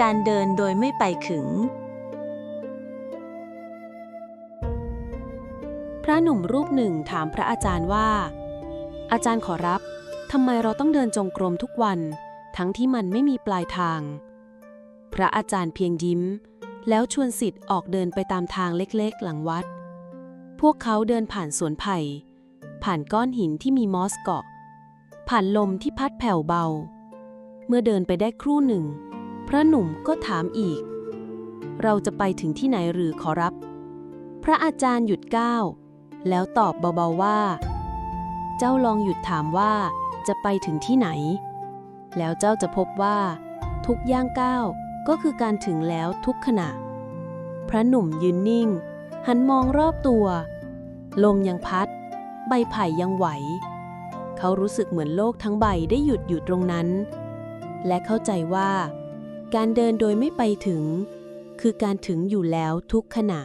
การเดินโดยไม่ไปถึง พระหนุ่มรูปหนึ่งถามพระอาจารย์ว่า อาจารย์ขอรับทำไมเราต้องเดินจงกรมทุกวัน ทั้งที่มันไม่มีปลายทาง พระอาจารย์เพียงยิ้ม แล้วชวนสิทธิ์ออกเดินไปตามทางเล็กๆ หลังวัด พวกเขาเดินผ่านสวนไผ่ ผ่านก้อนหินที่มีมอสเกาะ ผ่านลมที่พัดแผ่วเบา เมื่อเดินไปได้ครู่หนึ่ง พระหนุ่มก็ถามอีก เราจะไปถึงที่ไหนหรือขอรับ พระอาจารย์หยุดก้าว แล้วตอบเบาๆว่า เจ้าลองหยุดถามว่าจะไปถึงที่ไหน แล้วเจ้าจะพบว่า ทุกย่างก้าวก็คือการถึงแล้วทุกขณะ พระหนุ่มยืนนิ่ง หันมองรอบตัว ลมยังพัด ใบไผ่ยังไหว เขารู้สึกเหมือนโลกทั้งใบได้หยุดอยู่ตรงนั้น และเข้าใจว่า การเดินโดยไม่ไปถึง คือการถึงอยู่แล้วทุกขณะ